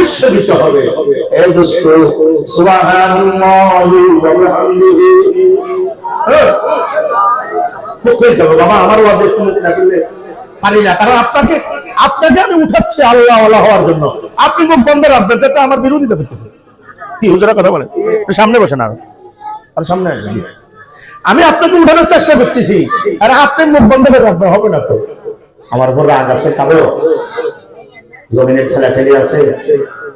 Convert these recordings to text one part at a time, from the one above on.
অবশ্য দিতে হবে। এই দোস্ত সুবহানাল্লাহি ওয়া বিহামদিহি। হ্যাঁ। মুখ বাবা? আমার ওয়াজে একটু না খুললে পারি না। কারণ আপনাকে আপনাকে আমি উঠাচ্ছি আল্লাহ আল্লাহ হওয়ার জন্য। আপনি মুখ বন্ধ রাখবেন আমার বিরোধিতা করতে কি হুজুরা কথা বলেন সামনে বসেন আর। আর সামনে আমি আপনাকে উঠানোর চেষ্টা করতেছি। আর আপনি মুখ বন্ধ করে রাখবেন হবে না তো? আমার উপর রাগ আছে কারও জমিনের ঠেলা ঠেলি আছে,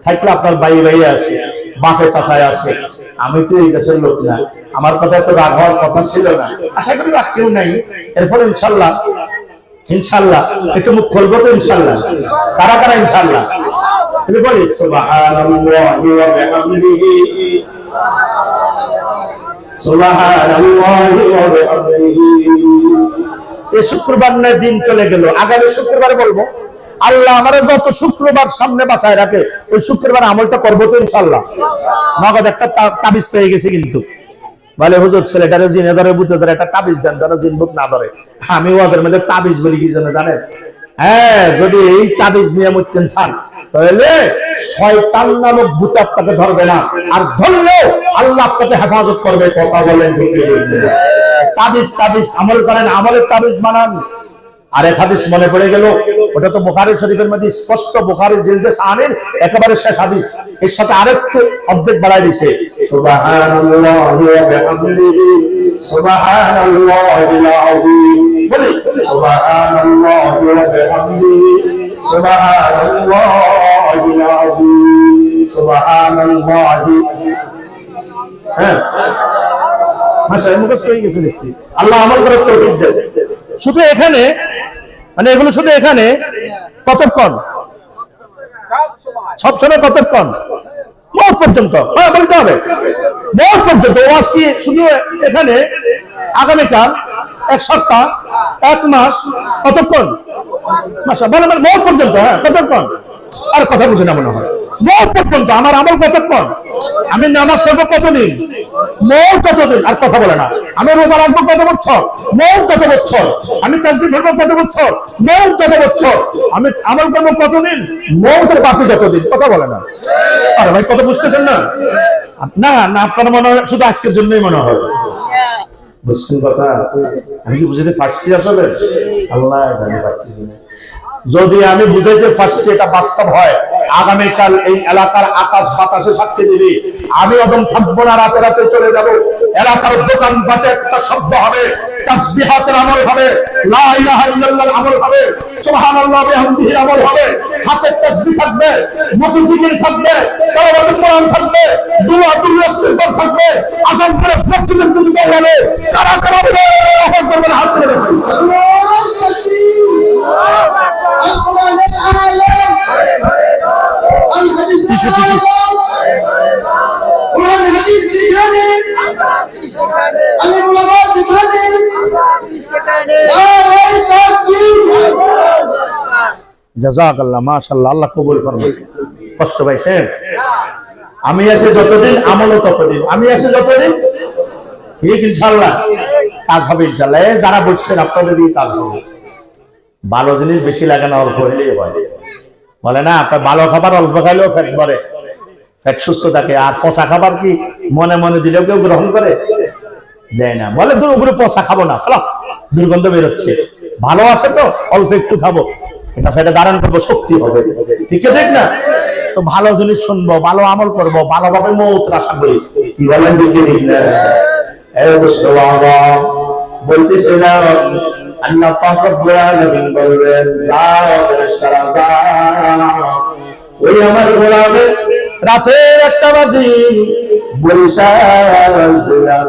থাকলে আপনার বাই বাই আছে বাপে চাচায় আছে। আমি তো এই দেশের লোক না। আমার কথা তো রাগ হওয়ার কথা ছিল না। আশা করি রাগ কেউ নাই। এরপর ইনশাল্লাহ ইনশাল্লাহ, একটু মুখ খুলবো তো ইনশাল্লাহ। কারা কারা ইনশাল্লাহ? তুমি বলি এই শুক্রবার দিন চলে গেল। আগামী শুক্রবার বলব আল্লাহ আমার যত শুক্রবার সামনে বাঁচায় রাখে, ওই শুক্রবার আমলটা করব তো ইনশাল্লাহ নগদ একটা তাবিজ পেয়ে গেছে কিন্তু। বলে, হুজুর, ছেলেটারে জিনে ধরে বুঝতে ধরে একটা তাবিজ দেন যেন জিন বুক না ধরে। আমি ওদের মধ্যে তাবিজ বলি, কি জন্য জানেন? হ্যাঁ যদি এই তাবিজ নিয়ে মরতেন চান তাহলে শয়তান নামক ভূত আপনাকে ধরবে না। আর ধরলেও আল্লাহ আপনাকে হেফাজত করবে, কথা বলেন? তাবিজ তাবিজ, আমল করেন, আমলের তাবিজ বানান। আর এক হাদিস মনে পড়ে গেল ওটা তো বুখারী শরীফের মধ্যে স্পষ্ট বুখারী জিলদে সানের একেবারে শেষ হাদিস। এর সাথে আরেকটু অর্ধেক বাড়াই দিছে। হ্যাঁ। আল্লাহ আমল করার দেন। শুধু এখানে মানে এগুলো শুধু এখানে? কতক্ষণ? সব সময় কতক্ষণ? মত পর্যন্ত। হ্যাঁ বলতে হবে। মত পর্যন্ত। ওয়াজ কি শুধু এখানে? আগামীকাল? এক সপ্তাহ? এক মাস? কতক্ষণ? বলে মানে মত পর্যন্ত হ্যাঁ কতক্ষণ? আর কথা বুঝে না মনে হয়। মত পর্যন্ত। আমার আমল কতক্ষণ? আমি নামাজ পড়ব কতদিন? মৌ কতদিন আর কথা বলে না। আমি রোজা রাখব কত বছর? মৌ কত বছর? আমি ধরবো কত বছর? মৌ কত বছর? আমি আমল করব কতদিন? বাকি যতদিন কথা বলে না। আরে ভাই কথা বুঝতেছেন না? না না আপনার মনে হয় শুধু আজকের জন্যই মনে হয়। বুঝছেন কথা? আমি কি বুঝতে পারছি আসলে? আল্লাহ জানি পারছি কিনা। যদি আমি বুঝাইতে পারছি এটা বাস্তব হয়, আগামীকাল এই এলাকার আকাশ বাতাসে সাক্ষী দিবি। আমি অদম থাকব না, রাতে রাতে চলে যাব। এলাকার দোকান পাটে একটা শব্দ হবে, তাসবিহাতের হবে কারা কারা কিছু কিছু হাদিস যেখানে আলেম ওলামা যেখানে জাজাক মাশাআল্লাহ আল্লাহ কবুল করবে কষ্ট আমি আছে যতদিন আমলও ততদিন। আমি আছে যতদিন? ঠিক ইনশাল্লাহ কাজ হবে ইনশাল্লাহ যারা বসছেন আপনাদের কাজ হবে। ভালো জিনিস বেশি লাগানো অল্প হলেই হয়। বলে, না, আপনার ভালো খাবার অল্প খাইলেও ফ্যাট মরে ফ্যাট সুস্থ থাকে। আর পচা খাবার কি মনে মনে দিলেও কেউ গ্রহণ করে? দেয় না। বলে দূর উপরে পচা খাব না। ফেলো, দুর্গন্ধ বেরোচ্ছে। ভালো আছে তো, অল্প একটু খাব। এটা ফেটে দাঁড়ান করব, শক্তি হবে। ঠিক আছে ঠিক না? তো ভালো জিনিস শুনব, ভালো আমল করব, ভালোভাবে মৌত আশা করি। কি বলেন বলতেছিলাম আল্লাহ পাক রব্বুল আলামিন বলবেন, যাও ফেরেশতারা যাও ওই আমার গোলামে রাতের একটা বাজি বরিশাল জেলার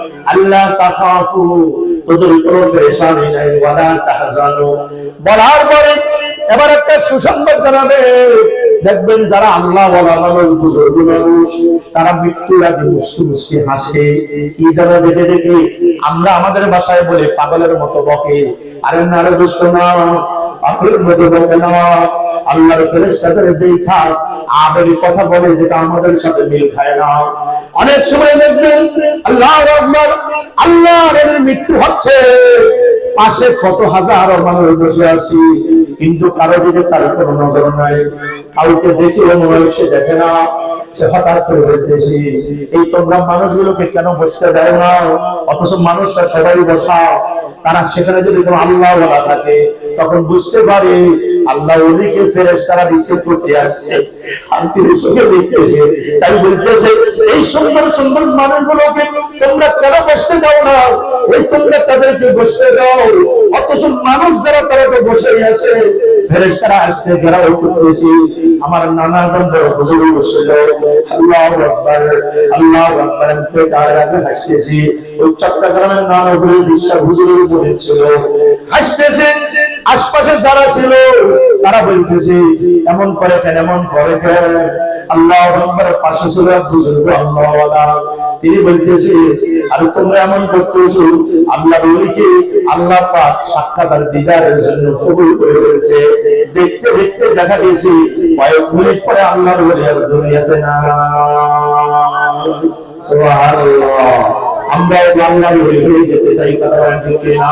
আল্লাহ তাখাফু। তোদের কোনো পেরেশানি নাই ওয়ালা তাহজানু। বলার পরে এবার একটা সুসংবাদ জানাবে। দেখবেন যারা আল্লাহ মানুষ, তারা মৃত্যুর আগে হাসে। কি যেন দেখে দেখে আমরা আমাদের বাসায় বলে, পাগলের মতো বকে। কথা বলে যেটা আমাদের সাথে মিল খায় না। অনেক সময় দেখবেন, আল্লাহ আল্লাহর মৃত্যু হচ্ছে। পাশে কত হাজার মানুষ বসে আছি, কিন্তু কারও দিকে তার কোনো নজর নাই। কাউকে দেখে মনে হয় সে দেখে না, সে হঠাৎ করে বলতেছি, এই তোমরা মানুষগুলোকে কেন বসতে দেয় না? অথচ মানুষরা সবাই বসা। তারা সেখানে যদি কোনো আল্লাহ থাকে, তখন বুঝতে পারে আল্লাহ ওলিকে ফেরেস তারা রিসিভ করতে আসছে। আর তিনি দেখতেছে তাই বলতেছে এই সুন্দর সুন্দর মানুষগুলোকে তোমরা কেন বসতে দাও না? এই তোমরা তাদেরকে বসতে দাও। অথচ মানুষ যারা তো আছে। ফেরেশতারা আসছে আমার নানা বসছিল আল্লাহ আল্লাহ আমি তার আগে হাসতেছি। ওই চট্টগ্রামের নানা বিশ্বাস হাসতেছে। আশপাশে যারা ছিল, তারা বলতেছে, এমন করে কেন, এমন করে কেন? আল্লাহ পাশে ছিল বুজুর্গ আল্লাহ তিনি বলতেছে, আর তোমরা এমন করতেছো, আল্লাহ বলিকে আল্লাহ পাক সাক্ষাৎ আর দিদারের জন্য কবুল করে ফেলেছে। দেখতে দেখতে দেখা গেছে, কয়েক মিনিট পরে আল্লাহর বলি আর দুনিয়াতে না আমরা আল্লাহর বলি হয়ে যেতে চাই, কথা ঠিক না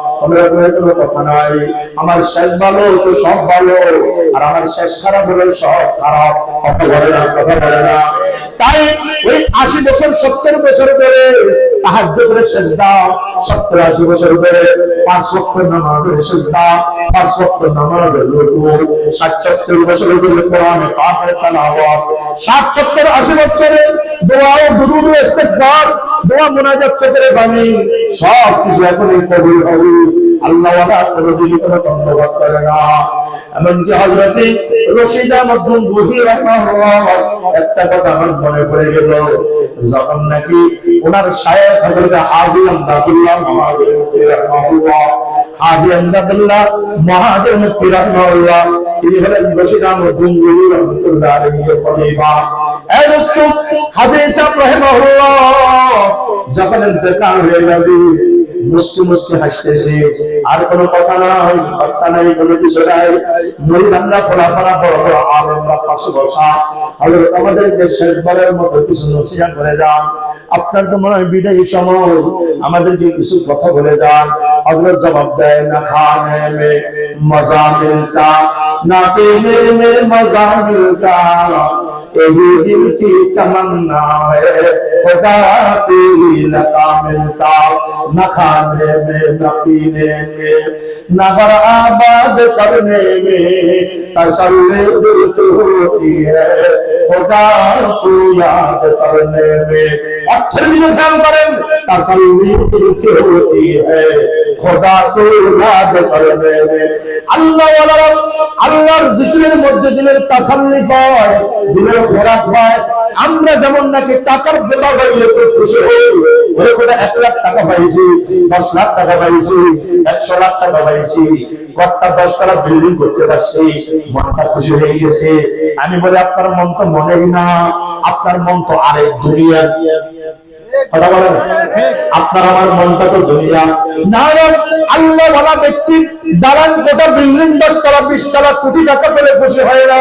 কোনো কথা নাই। আমার শেষ ভালো, তো সব ভালো। আর আমার শেষ খারাপ হলে সব খারাপ। কথা বলে না, কথা বলে না। তাই ওই আশি বছর, সত্তর বছর ধরে তাহাজ্জুদের সেজদা। সত্তর, আশি বছর ধরে পাঁচ ওয়াক্ত নামাজের সেজদা, পাঁচ ওয়াক্ত নামাজের রুকু। ষাট, সত্তর বছর ধরে কোরআনে পাকের তেলাওয়াত। ষাট, সত্তর, আশি বছরে দোয়া ও দুরুদ ইস্তেগফার দোয়া মুনাজাত সব কিছু কবুল হবে। আল্লাহ কোনো ধন্যবাদ করে না। এমনকি রশিদা মধ্যম একটা কথা আমার মনে পড়ে গেল। যখন নাকি ওনার হাজী আমদাদুল্লাহ রাহমাহুল্লাহ, হাজী আমদাদুল্লাহ রাহমাহুল্লাহ, তিনি হলেন রশিদা মধ্যম বহি রহমাতুল্লাহ এই দোস্ত হাজী সাহেব আর কোনো কথা নাই, বার্তা নাই, কোনো কিছু নাই। মহিলারা ফলাফলা বড় বড় আলমরা পাশে বসা। হজরত আমাদের দেশের মতো কিছু নসিহা করে যান। আপনার তো মনে হয় বিদায়ী সময়, আমাদেরকে কিছু কথা বলে যান। হজরত জবাব দেয়, না খানে মে মজা মিলতা, না পিনে মে মজা মিলতা। यही दिल की तमन्ना है खुदा तेरी लता मिलता न खाने में न पीने में न हर आबाद करने में तसल्ली दिल तो होती है खुदा को याद करने में अक्षर भी ख्याल करें तसल्ली दिल की होती है खुदा को याद करने में अल्लाह अल्लाहर जिक्र मध्य दिल तसल्ली पाए दिल আমরা যেমন নাকি টাকার বেলা হইলে তো খুশি ওরে করে এক লাখ টাকা পাইছি দশ লাখ টাকা পাইছি একশো লাখ টাকা পাইছি কটা দশ টাকা বিল্ডিং করতে পারছি মনটা খুশি হয়ে গেছে। আমি বলি আপনার মন তো মনেই না আপনার মন তো আরেক দুনিয়া। আপনার আমার মনটা তো দুনিয়া। না না, আল্লাহ বলা ব্যক্তি দালান কোটা, বিল্ডিং দশ তারা বিশ তারা কোটি টাকা পেলে খুশি হয় না।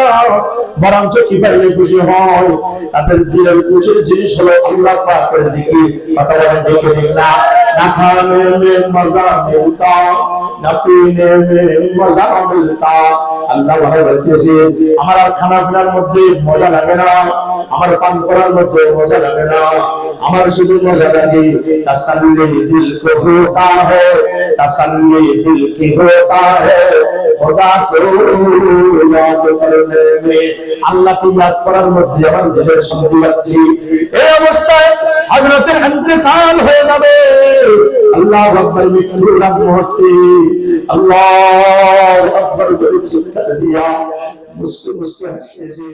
বরঞ্চ কি পাইলে খুশি হয়? তাদের খুশির জিনিস হলো আল্লাহ জিকির। কথা দেখে না মে মজা মিলতা, না পিনে মে মজা মিলতা। আল্লাহ বলতেছে, আমার আর খানা পিনার মধ্যে মজা লাগে না, আমার পান করার মধ্যে মজা লাগে না, আমার শুধু মজা লাগে দিল কো হোতা হ্যায় দিল কি হো होता है खुदा को याद करने में আল্লাহকে ইয়াদ করার মধ্যে আমার দিলের শান্তি পাচ্ছি এই অবস্থায় হযরতের ইন্তেকাল হয়ে যাবে আল্লাহ আকবার মৃত্যুর আগ মুহূর্তে আল্লাহ আকবার করে চিৎকার দিয়া মুসকে মুসকে হাসতেছে